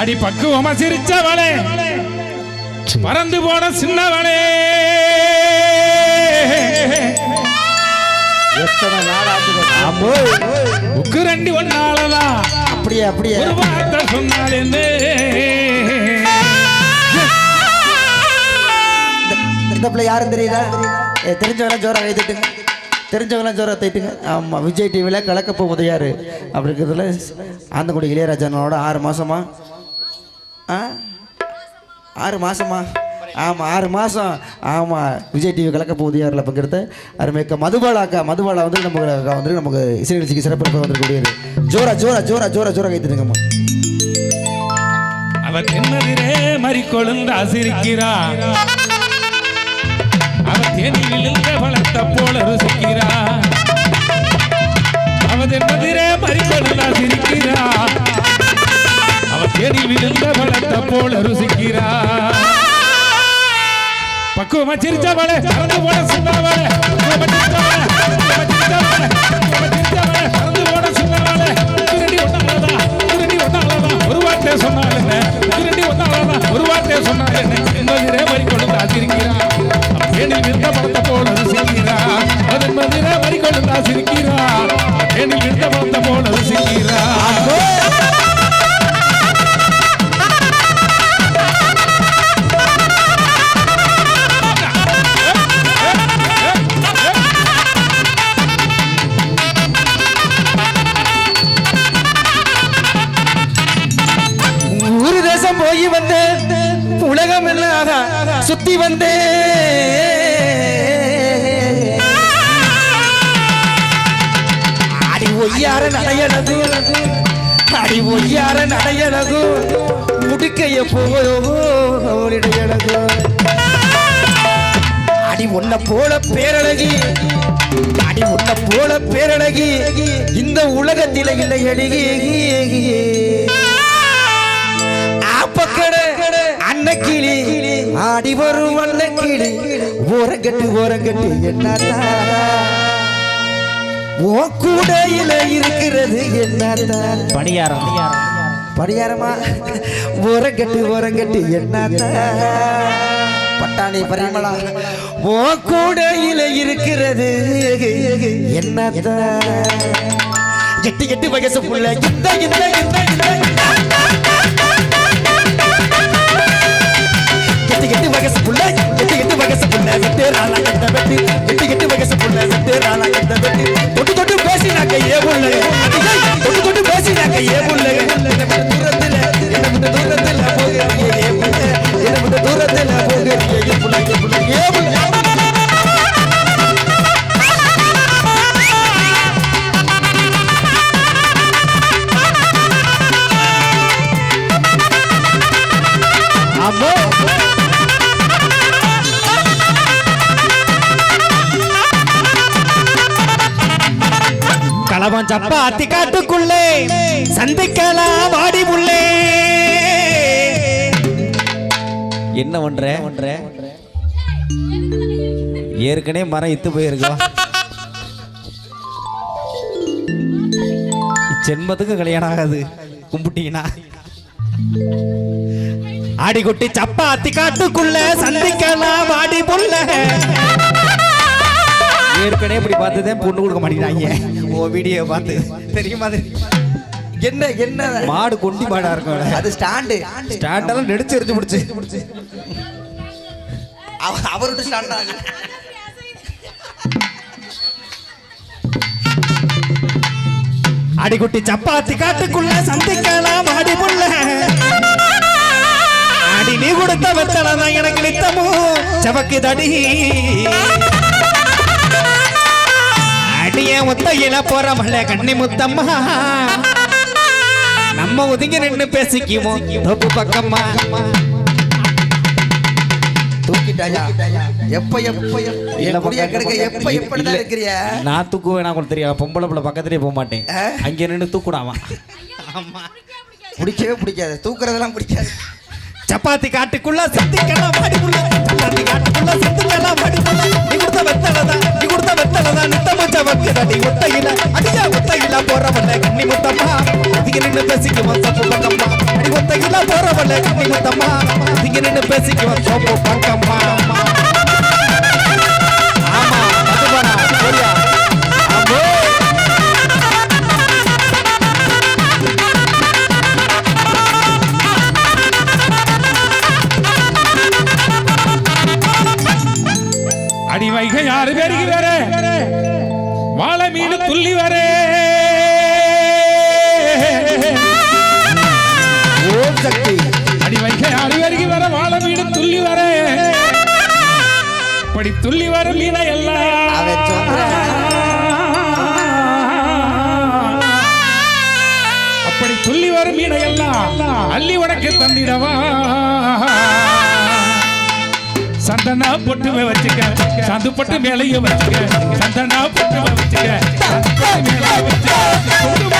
அடி பக்குவமா சிரிச்சவளே. பறந்து போன சின்னவளே. எத்தனை நாள் ஆச்சு பாரு. ஆமோ. உக்குரண்டி ஒன்னாலதான் அப்படியே அப்படியே. ஒரு வார்த்தை சொன்னால் என்ன? இந்த பிள்ளை யாரும் தெரியுதா? ஏ, தெரிஞ்சவங்களாம் ஜோரா கைத்துட்டுங்க தெரிஞ்சவங்களாம் ஜோரா தைட்டுங்க ஆமாம் விஜய் டிவியில் கலக்கப்போ உதயாரு அப்படி இருக்கிறதுல ஆந்தக்குடி இளையராஜனோட ஆறு மாசமா ஆ? ஆறு மாசமா? ஆமாம் ஆறு மாதம் ஆமாம் விஜய் டிவி கலக்க போகுது யாரில் பங்கெடுத்த? அருமைக்க மதுபாலாக்கா மதுபாலா வந்து நமக்கு வந்து நமக்கு இசை நிகழ்ச்சிக்கு சிறப்பு வந்துருக்கூடியது ஜோரா ஜோரா ஜோரா ஜோரா ஜோரா கைத்துட்டுங்கம்மா அவர் தென்னதிரே மறி கொழுந்தா சிரிக்கிறா அவ தேனில் விழுந்த போல ருசிக்கிறார். அவர் தென்னதிரே மறி கொழுந்தா சிரிக்கிறா எரி விழுந்த பழத்தை போல ருசிக்கிறா பக்குவமா சிரிச்சவளே பறந்து போன சின்னவளே பறந்து போன சின்னவளே திருடி ஒன்னாலதா திருடி ஒன்னாலதா ஒரு வார்த்தை சொன்னால் என்ன திருடி ஒன்னாலதா ஒரு வார்த்தையை சொன்னால் என்ன என்பதிலே வரி கொழுந்தா சிரிக்கிறா வந்து. அடி ஒய்யார நடையனது அடி ஒய்யார நடையனது முடுக்கைய போடையனது அடி உன்ன போல பேரழகி. அடி உன்ன போல பேரழகி. இந்த உலகத்தில இல்லை அழகி அன்னக்கிளி ஆடி வரும் அன்னக்கிளி ஓரங்கட்டு ஓரங்கட்டு என்னத்தா? ஓ கூடையில இருக்கிறது என்னத்தா? பணியாரம். படியாரமா ஓரங்கட்டு ஓரங்கட்டு என்னத்தா? பட்டாணி பரிமளா. ஓ கூடையில இருக்கிறது என்னத்தா? எட்டு எட்டு வயசு புள்ள. இந்த இந்த இந்த இந்த எட்டு எட்டு வயசு புள்ள எட்டு எட்டு வயசு புள்ள விட்டு ராலா கட்ட வெட்டி. எட்டு எட்டு வயசு புள்ள விட்டு ராலா கட்ட வெட்டி. தொட்டு தொட்டு பேசினாக்க ஏ புள்ள தொட்டு தொட்டு பேசினாக்க ஏ புள்ள களவன் சப்பாத்தி காட்டுக்குள்ளே சந்திக்கலாம் வாடி புள்ளே என்ன பண்ற? பண்ற? ஏற்கனவே மரம் இத்து போயிருக்கோம் ஜென்மத்துக்கு கல்யாணம் ஆகாது கும்பிட்டீங்கன்னா. ஆடிக்குட்டி சப்பாத்தி காட்டுக்குள்ள சந்திக்கலாம் வாடி புள்ள ஏற்கனவே இப்படி பார்த்துதான் பொண்ணு கொடுக்க மாட்டேங்கிறாங்க. ஓ வீடியோ பார்த்து. தெரியுமா? என்ன என்ன? மாடு கொண்டி மாடா இருக்கும் அது ஸ்டாண்டு ஸ்டாண்டெல்லாம் நெடிச்சு எரிஞ்சு முடிச்சு அவரோட ஸ்டாண்டா அடிக்குட்டி சப்பாத்தி காட்டுக்குள்ள சந்திக்கலாம் ஆடி புள்ள அடி நீ கொடுத்த தான் எனக்கு நித்தமோ சவக்கு தடி. அடிய முத்தையில போற மல்ல கண்ணி முத்தம்மா. நம்ம ஒதுங்கி நின்னு பேசிக்குவோம். தொப்பு பக்கம்மா. தூக்கிட்டாயா? எப்ப எப்ப இல்ல, எப்ப பக்கம், கிடக்க எப்ப பக்கம். எப்படி இல்ல. இருக்கிறிய? நான் தூக்குவேன் உங்களுக்கு தெரியும் பொம்பளை பிள்ளை பக்கத்துலயே போக மாட்டேன்? அங்க நின்று தூக்குடாமா. ஆமா. பிடிக்கவே பிடிக்காது. தூக்குறதெல்லாம் பிடிக்காது. சப்பாத்தி காட்டுக்குள்ள சித்திக்கலாம் மாடிக்குள்ள சப்பாத்தி காட்டுக்குள்ள சித்திக்கலாம் மாடிக்குள்ள. நீ கொடுத்த வெத்தலதா நீ கொடுத்த வெத்தலதா நித்த முச்ச வக்குதடி ஒத்தையில அடியா ஒத்தையில போறவல்ல கண்ணி முத்தம்மா. அதிக நின்று பேசிக்குவோம் தப்பு பக்கம்மா. அடி ஒத்தையில போறவள கண்ணி முத்தம்மா. இங்க நின்னு பேசிக்குவோம் சோப்பு பக்கம்மா. மீன் துள்ளி வரே. ஓம் சக்தி. அடி வைகை யாரு பேருக்கு வேற வாழை மீன் துள்ளி வரே. அப்படி துள்ளி வர மீனை எல்லாம். அப்படி துள்ளி வரும் மீனை எல்லாம் அள்ளி உனக்கு தந்திடவா. சந்தனா பொட்டு வச்சுக்க. சந்து பொட்டு மேலையும் வச்சுக்க. சந்தனா பொட்டு வச்சுக்க. மேலே வச்சுக்க.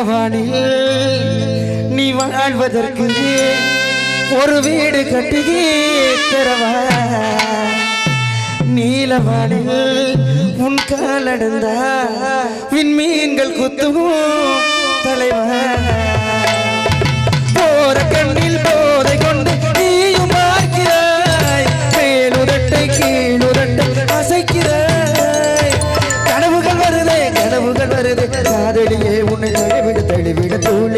நீலவானில் நீ வாழ்வதற்கு ஒரு வீடு கட்டி தரவா நீலவானில் உன் காலடந்தா விண்மீன்கள் குத்துவோம் தலைவா?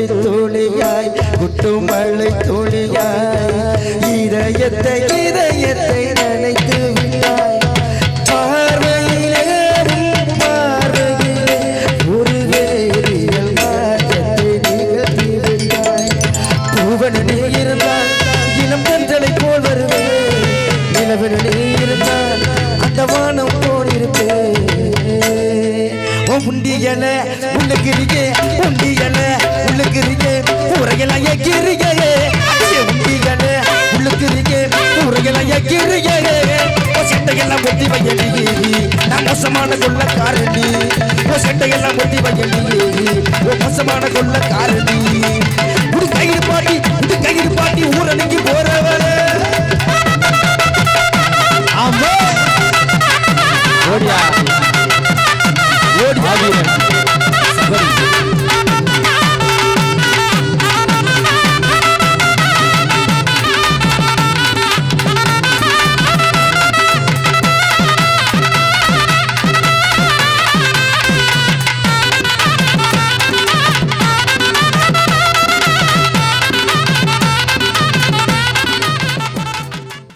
தழுவிட தோழி தோழியாய் குட்டும் மழை தோழியாய் இதயத்தை இதயத்தை வையலி. நான் மோசமான கொள்ள காரணி உன் சட்டையெல்லாம் ஒத்தி உன் மோசமான கொள்ள காரணி